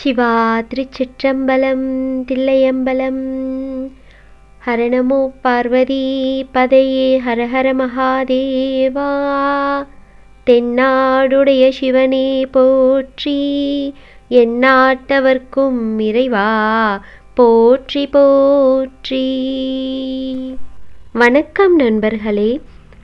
சிவா திருச்சிற்றம்பலம் தில்லையம்பலம். ஹரணமோ பார்வதி பதையே ஹரஹர மகாதேவா. தென்னாடுடைய சிவனே போற்றி எந்நாட்டவர்க்கும் இறைவா. போற்றி போற்றி. வணக்கம் நண்பர்களே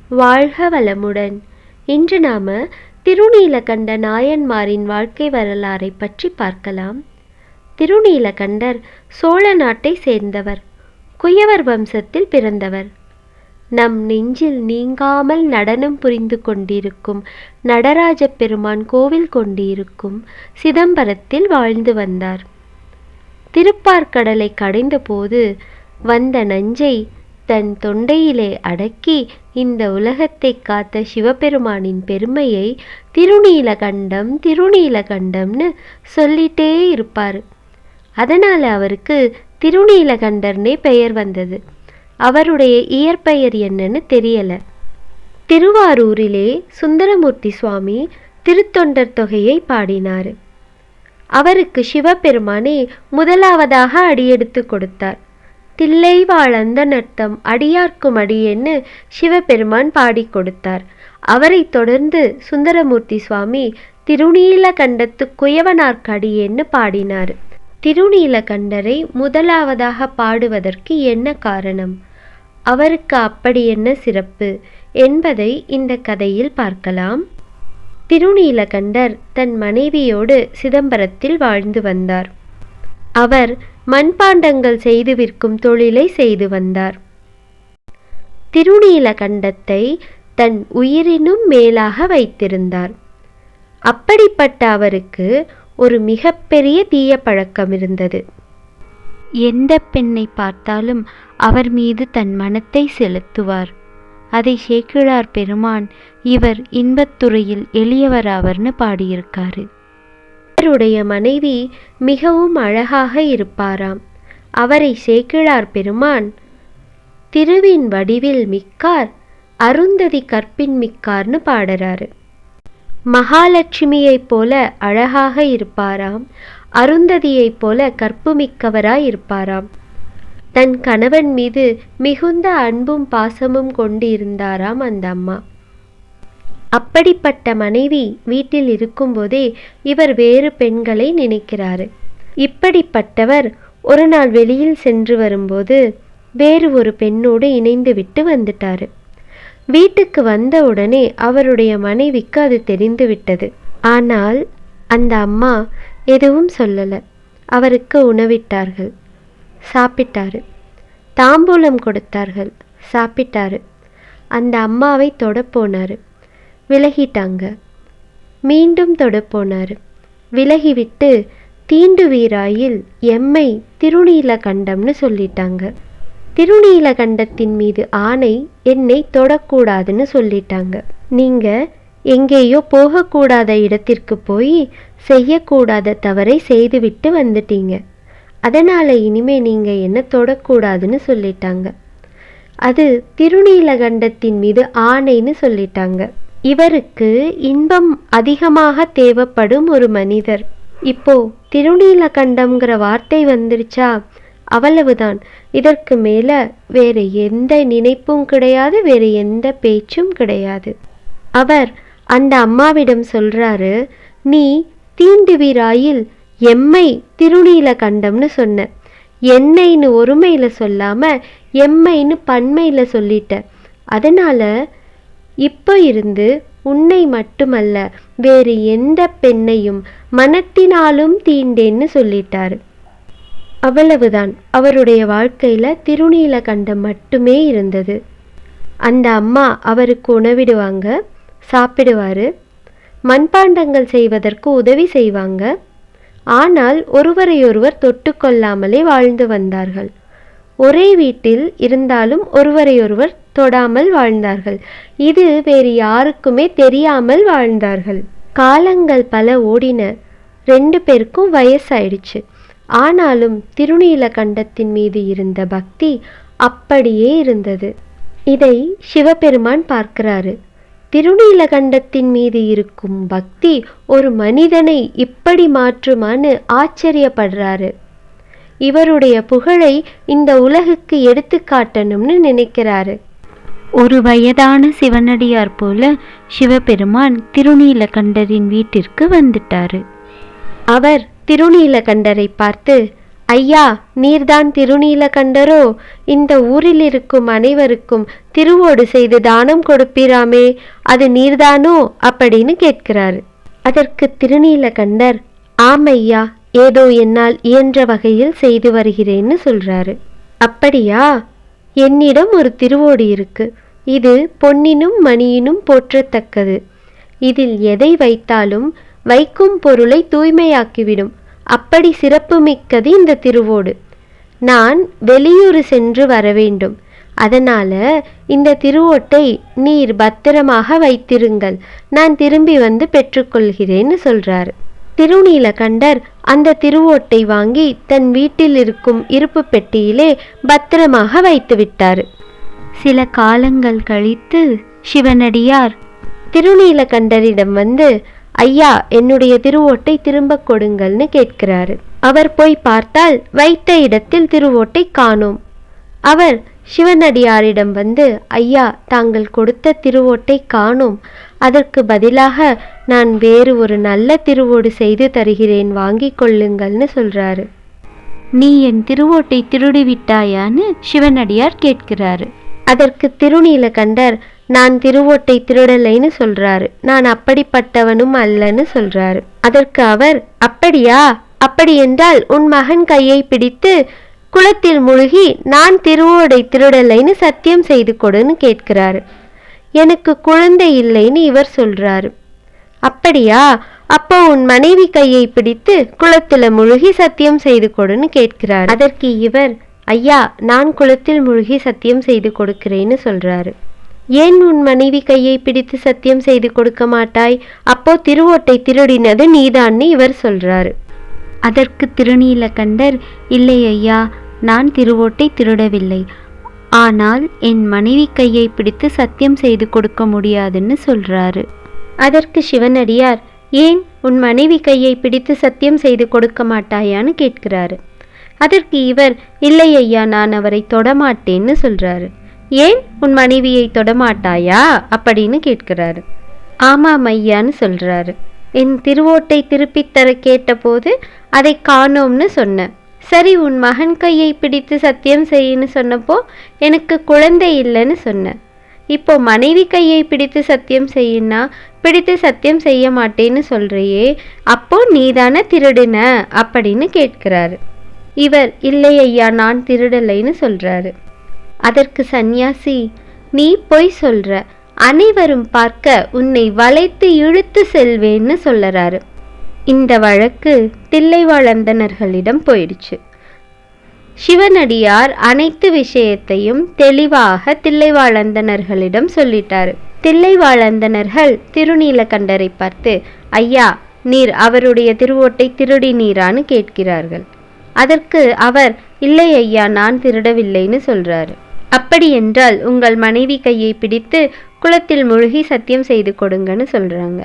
வாழ்க வளமுடன். இன்று நாம திருநீலகண்ட நாயன்மாரின் வாழ்க்கை வரலாறை பற்றி பார்க்கலாம். திருநீலகண்டர் சோழ நாட்டை சேர்ந்தவர். குயவர் வம்சத்தில் பிறந்தவர். நம் நெஞ்சில் நீங்காமல் நடனம் புரிந்து கொண்டிருக்கும் நடராஜ பெருமான் கோவில் கொண்டிருக்கும் சிதம்பரத்தில் வாழ்ந்து வந்தார். திருப்பார்கடலை கடைந்தபோது வந்த நஞ்சை தன் தொண்டையிலே அடக்கி இந்த உலகத்தை காத்த சிவபெருமானின் பெருமையை திருநீலகண்டம் திருநீலகண்டம்னு சொல்லிட்டே இருப்பார். அதனால் அவருக்கு திருநீலகண்டர்னே பெயர் வந்தது. அவருடைய இயற்பெயர் என்னன்னு தெரியல. திருவாரூரிலே சுந்தரமூர்த்தி சுவாமி திருத்தொண்டர் தொகையை பாடினார். அவருக்கு சிவபெருமானே முதலாவதாக அடியெடுத்து கொடுத்தார். தில்லை வாழ்ந்த நர்த்தம் அடியார்க்கும் அடியேன்னு சிவபெருமான் பாடிக் கொடுத்தார். அவரைத் தொடர்ந்து சுந்தரமூர்த்தி சுவாமி திருநீலகண்டத்து குயவனார்க்கடியேன்னு பாடினார். திருநீலகண்டரை முதலாவதாக பாடுவதற்கு என்ன காரணம்? அவருக்கு அப்படி என்ன சிறப்பு? என்பதை இந்த கதையில் பார்க்கலாம். திருநீலகண்டர் தன் மனைவியோடு சிதம்பரத்தில் வாழ்ந்து வந்தார். அவர் மண்பாண்டங்கள் செய்து விற்கும் தொழிலை செய்து வந்தார். திருநீலகண்டத்தை தன் உயிரினும் மேலாக வைத்திருந்தார். அப்படிப்பட்ட அவருக்கு ஒரு மிகப்பெரிய தீய பழக்கம் இருந்தது. எந்த பெண்ணை பார்த்தாலும் அவர் மீது தன் மனத்தை செலுத்துவார். அதை சேக்கிழார் பெருமான் இவர் இன்பத்துறையில் எளியவராவர்னு பாடியிருக்காரு. அவருடைய மனைவி மிகவும் அழகாக இருப்பாராம். அவரை சேக்கிழார் பெருமான் திருவின் வடிவில் மிக்கார் அருந்ததி கற்பின் மிக்கார்னு பாடுறாரு. மகாலட்சுமியைப் போல அழகாக இருப்பாராம் அருந்ததியைப் போல கற்புமிக்கவராய் இருப்பாராம். தன் கணவன் மீது மிகுந்த அன்பும் பாசமும் கொண்டு இருந்தாராம் அந்த அம்மா. அப்படிப்பட்ட மனைவி வீட்டில் இருக்கும்போதே இவர் வேறு பெண்களை நினைக்கிறார். இப்படிப்பட்டவர் ஒரு நாள் வெளியில் சென்று வரும்போது வேறு ஒரு பெண்ணோடு இணைந்து விட்டு வீட்டுக்கு வந்த உடனே அவருடைய மனைவிக்கு அது தெரிந்து விட்டது. ஆனால் அந்த அம்மா எதுவும் சொல்லலை. அவருக்கு உணவிட்டார்கள். சாப்பிட்டாரு. தாம்பூலம் கொடுத்தார்கள். சாப்பிட்டாரு. அந்த அம்மாவை தொட விலகிட்டாங்க. மீண்டும் தொடப்போனார். விலகிவிட்டு தீண்டு வீராயில் எம்மை திருநீலகண்டம்னு சொல்லிட்டாங்க. திருநீலகண்டத்தின் மீது ஆணை என்னை தொடக்கூடாதுன்னு சொல்லிட்டாங்க. நீங்க எங்கேயோ போகக்கூடாத இடத்திற்கு போய் செய்யக்கூடாத தவறை செய்துவிட்டு வந்துட்டீங்க. அதனால இனிமே நீங்க என்ன தொடக்கூடாதுன்னு சொல்லிட்டாங்க. அது திருநீலகண்டத்தின் மீது ஆணைன்னு சொல்லிட்டாங்க. இவருக்கு இன்பம் அதிகமாக தேவைப்படும் ஒரு மனிதர். இப்போ திருநீலகண்டம்ங்கிற வார்த்தை வந்துருச்சா? அவ்வளவுதான். இதற்கு மேல வேற எந்த நினைப்பும் கிடையாது வேற எந்த பேச்சும் கிடையாது. அவர் அந்த அம்மாவிடம் சொல்றாரு நீ தீண்டுவீராயில் எம்மை திருநீலகண்டம்னு சொன்ன. என்னைன்னு ஒருமையில சொல்லாம எம்மைன்னு பன்மையில சொல்லிட்ட. அதனால இப்போ இருந்து உன்னை மட்டுமல்ல வேறு எந்த பெண்ணையும் மனத்தினாலும் தீண்டேன்னு சொல்லிட்டாரு. அவ்வளவுதான். அவருடைய வாழ்க்கையில திருநீலகண்டம் மட்டுமே இருந்தது. அந்த அம்மா அவருக்கு உணவிடுவாங்க சாப்பிடுவாரு மண்பாண்டங்கள் செய்வதற்கு உதவி செய்வாங்க. ஆனால் ஒருவரையொருவர் தொட்டுக்கொள்ளாமலே வாழ்ந்து வந்தார்கள். ஒரே வீட்டில் இருந்தாலும் ஒருவரையொருவர் தொடாமல் வாழ்ந்தார்கள். இது வேறு யாருக்குமே தெரியாமல் வாழ்ந்தார்கள். காலங்கள் பல ஓடின. ரெண்டு பேருக்கும் வயசாயிடுச்சு. ஆனாலும் திருநீலகண்டத்தின் மீது இருந்த பக்தி அப்படியே இருந்தது. இதை சிவபெருமான் பார்க்கிறாரு. திருநீலகண்டத்தின் மீது இருக்கும் பக்தி ஒரு மனிதனை இப்படி மாற்றுமான்னு ஆச்சரியப்படுறாரு. இவருடைய புகழை இந்த உலகுக்கு எடுத்து காட்டணும்னு நினைக்கிறாரு. ஒரு வயதான சிவனடியார் போல சிவபெருமான் திருநீலகண்டரின் வீட்டிற்கு வந்துட்டாரு. அவர் திருநீலகண்டரை பார்த்து ஐயா நீர்தான் திருநீலகண்டரோ? இந்த ஊரில் இருக்கும் அனைவருக்கும் திருவோடு செய்து தானம் கொடுப்பீராமே அது நீர்தானோ? அப்படின்னு கேட்கிறாரு. அதற்கு திருநீலகண்டர் ஆமையா ஏதோ என்னால் இயன்ற வகையில் செய்து வருகிறேன்னு சொல்றாரு. அப்படியா? என்னிடம் ஒரு திருவோடு இருக்கு. இது பொன்னினும் மணியினும் போற்றத்தக்கது. இதில் எதை வைத்தாலும் வைக்கும் பொருளை தூய்மையாக்கிவிடும். அப்படி சிறப்புமிக்கது இந்த திருவோடு. நான் வெளியூர் சென்று வர வேண்டும் அதனால இந்த திருவோட்டை நீர் பத்திரமாக வைத்திருங்கள். நான் திரும்பி வந்து பெற்றுக்கொள்கிறேன்னு சொல்றாரு. திருநீலகண்டர் அந்த திருவோட்டை வாங்கி தன் வீட்டில் இருக்கும் இருப்பு பெட்டியிலே பத்திரமாக வைத்துவிட்டார். சில காலங்கள் கழித்து சிவனடியார் திருநீலகண்டரிடம் வந்து ஐயா என்னுடைய திருவோட்டை திரும்ப கொடுங்கள்னு கேட்கிறாரு. அவர் போய் பார்த்தால் வைத்த இடத்தில் திருவோட்டை காணோம். அவர் சிவனடியாரிடம் வந்து ஐயா தாங்கள் கொடுத்த திருவோட்டை காணோம். அதற்கு பதிலாக நான் வேறு ஒரு நல்ல திருவோடு செய்து தருகிறேன் வாங்கிக் கொள்ளுங்கள்னு சொல்றாரு. நீ என் திருவோட்டை திருடி விட்டாயான்னு சிவனடியார் கேட்கிறாரு. அதற்கு திருநீலகண்டர் நான் திருவோட்டை திருடலைன்னு சொல்றாரு. நான் அப்படிப்பட்டவனும் அல்லன்னு சொல்றாரு. அதற்கு அவர் அப்படியா? அப்படி என்றால் உன் மகன் கையை பிடித்து குளத்தில் முழுகி நான் திருவோடை திருடலைன்னு சத்தியம் செய்து கொடுன்னு கேட்கிறாரு. எனக்கு குழந்தை இல்லைன்னு இவர் சொல்றாரு. அப்படியா? அப்போ உன் மனைவி கையை பிடித்து குளத்துல முழுகி சத்தியம் செய்து கொடுன்னு கேட்கிறார். அதற்கு இவர் ஐயா நான் குளத்தில் முழுகி சத்தியம் செய்து கொடுக்கிறேன்னு சொல்றாரு. ஏன் உன் மனைவி கையை பிடித்து சத்தியம் செய்து கொடுக்க மாட்டாய்? அப்போ திருவோட்டை திருடினது நீதான்னு இவர் சொல்றாரு. அதற்கு திருநீலகண்டர் இல்லை ஐயா நான் திருவோட்டை திருடவில்லை. ஆனால் என் மனைவி கையை பிடித்து சத்தியம் செய்து கொடுக்க முடியாதுன்னு சொல்றாரு. அதற்கு சிவனடியார் ஏன் உன் மனைவி கையை பிடித்து சத்தியம் செய்து கொடுக்க மாட்டாயான்னு கேட்கிறாரு. அதற்கு இவர் இல்லை ஐயா நான் அவரை தொடமாட்டேன்னு சொல்றாரு. ஏன்? உன் மனைவியை தொடமாட்டாயா? அப்படின்னு கேட்கிறாரு. ஆமாம் ஐயான்னு சொல்றாரு. என் திருவோட்டை திருப்பித் தர கேட்டபோது அதை காணோம்னு சொன்னேன் சரி உன் மகன் கையை பிடித்து சத்தியம் செய்யின்னு சொன்னப்போ எனக்கு குழந்தை இல்லைன்னு சொன்னேன் இப்போ மனைவி கையை பிடித்து சத்தியம் செய்யினா பிடித்து சத்தியம் செய்ய மாட்டேன்னு சொல்றியே அப்போ நீதானே திருடுன? அப்படின்னு கேட்கிறாரு. இவர் இல்லை ஐயா நான் திருடலைன்னு சொல்றாரு. அதற்கு சந்நியாசி நீ பொய் சொல்ற. அனைவரும் பார்க்க உன்னை வளைத்து இழுத்து செல்வேன்னு சொல்லறாரு. இந்த வழக்கு தில்லைவாழந்தனர்களிடம் போயிடுச்சு. சிவனடியார் அனைத்து விஷயத்தையும் தெளிவாக தில்லைவாழந்தனர்களிடம் சொல்லிட்டாரு. தில்லைவாழந்தனர்கள் திருநீலகண்டரை பார்த்து ஐயா நீர் அவருடைய திருவோட்டை திருடி நீரான்னு கேட்கிறார்கள். அதற்கு அவர் இல்லை ஐயா நான் திருடவில்லைன்னு சொல்றாரு. அப்படி என்றால் உங்கள் மனைவி கையை பிடித்து குளத்தில் முழுகி சத்தியம் செய்து கொடுங்கன்னு சொல்றாங்க.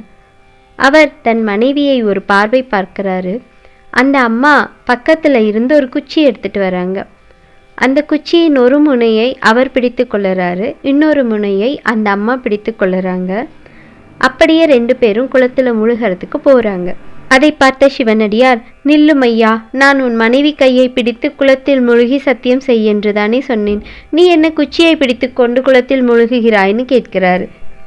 அவர் தன் மனைவியை ஒரு பார்வை பார்க்கிறாரு. அந்த அம்மா பக்கத்தில் இருந்து ஒரு குச்சி எடுத்துட்டு வராங்க. அந்த குச்சியின் ஒரு முனையை அவர் பிடித்து கொள்ளுறாரு. இன்னொரு முனையை அந்த அம்மா பிடித்து கொள்ளுறாங்க. அப்படியே ரெண்டு பேரும் குளத்தில் முழுகிறதுக்கு போகிறாங்க அதை பார்த்த சிவனடியார் நில்லும் ஐயா நான் உன் மனைவி கையை பிடித்து குளத்தில் முழுகி சத்தியம் செய் என்று தானே சொன்னேன். நீ என்ன குச்சியை பிடித்து கொண்டு குளத்தில் முழுகுகிறாய்ன்னு கேட்கிறார்.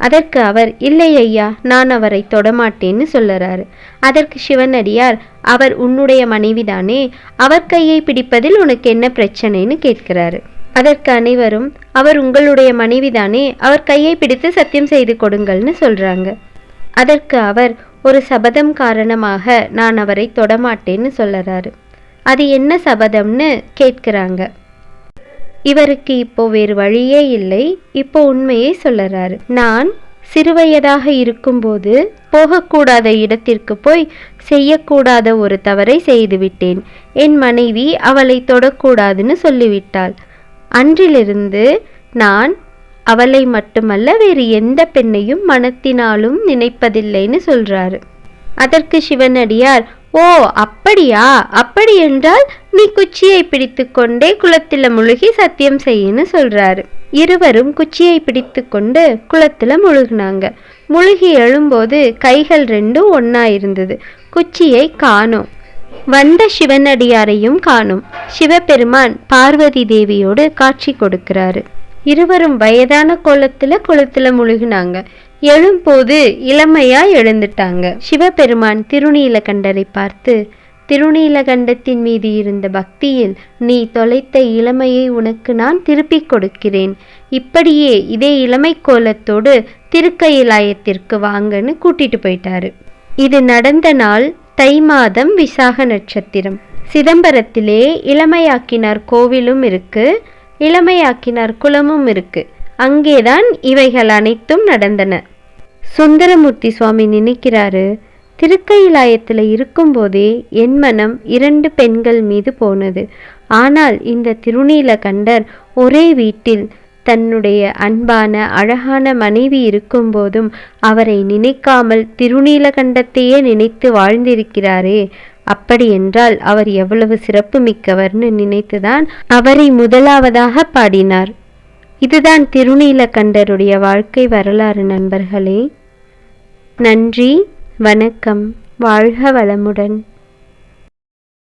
அதற்கு அவர் இல்லை ஐயா நான் அவரை தொடமாட்டேன்னு சொல்லறாரு. அதற்கு சிவனடியார் அவர் உன்னுடைய மனைவிதானே அவர் கையை பிடிப்பதில் உனக்கு என்ன பிரச்சனைன்னு கேட்கிறாரு. அதற்கு அனைவரும் அவர் உங்களுடைய மனைவிதானே அவர் கையை பிடித்து சத்தியம் செய்து கொடுங்கள்னு சொல்றாங்க. அதற்கு அவர் ஒரு சபதம் காரணமாக நான் அவரை தொடமாட்டேன்னு சொல்லறாரு. அது என்ன சபதம்னு கேட்கிறாங்க. இவருக்கு இப்போ வேறு வழியே இல்லை இப்போ உண்மையை சொல்லறாரு. நான் சிறுவயதாக இருக்கும்போது போகக்கூடாத இடத்திற்கு போய் செய்யக்கூடாத ஒரு தவறை செய்துவிட்டேன். என் மனைவி அவளை தொடக்கூடாதுன்னு சொல்லிவிட்டாள். அன்றிலிருந்து நான் அவளை மட்டுமல்ல வேறு எந்த பெண்ணையும் மனத்தினாலும் நினைப்பதில்லைன்னு சொல்றாரு. அதற்கு சிவனடியார் ஓ அப்படியா? அப்படி என்றால் நீ குச்சியை பிடித்து கொண்டே குளத்துல முழுகி சத்தியம் செய்யுன்னு சொல்றாரு. இருவரும் குச்சியை பிடித்து கொண்டு குளத்துல முழுகினாங்க. முழுகி எழும்போது கைகள் ரெண்டும் ஒன்னா இருந்தது. குச்சியை காணோம். வந்த சிவனடியாரையும் காணும். சிவபெருமான் பார்வதி தேவியோடு காட்சி கொடுக்கிறாரு. இருவரும் வயதான கோலத்துல குளத்துல முழுகினாங்க. எழும்போது இளமையா எழுந்துட்டாங்க. சிவபெருமான் திருநீலகண்டரை பார்த்து திருநீலகண்டத்தின் மீது இருந்த பக்தியில் நீ தொலைத்த இளமையை உனக்கு நான் திருப்பிக் கொடுக்கிறேன். இப்படியே இதே இளமை கோலத்தோடு திருக்கயிலாயத்திற்கு வாங்கன்னு கூட்டிட்டு போயிட்டாரு. இது நடந்த நாள் தை மாதம் விசாக நட்சத்திரம். சிதம்பரத்திலே இளமையாக்கினார் கோவிலும் இருக்கு. இளமையாக்கினார் குளமும் இருக்கு. அங்கேதான் இவைகள் அனைத்தும் நடந்தன. சுந்தரமூர்த்தி சுவாமி நினைக்கிறாரு திருக்கயிலாயத்தில் இருக்கும்போதே என் மனம் இரண்டு பெண்கள் மீது போனது. ஆனால் இந்த திருநீலகண்டர் ஒரே வீட்டில் தன்னுடைய அன்பான அழகான மனைவி இருக்கும்போதும் அவரை நினைக்காமல் திருநீலகண்டத்தையே நினைத்து வாழ்ந்திருக்கிறாரே. அப்படி என்றால் அவர் எவ்வளவு சிறப்பு மிக்கவர்னு நினைத்துதான் அவரை முதலாவதாக பாடினார். இதுதான் திருநீலகண்டருடைய வாழ்க்கை வரலாறு நண்பர்களே. நன்றி வணக்கம் வாழ்க வளமுடன்.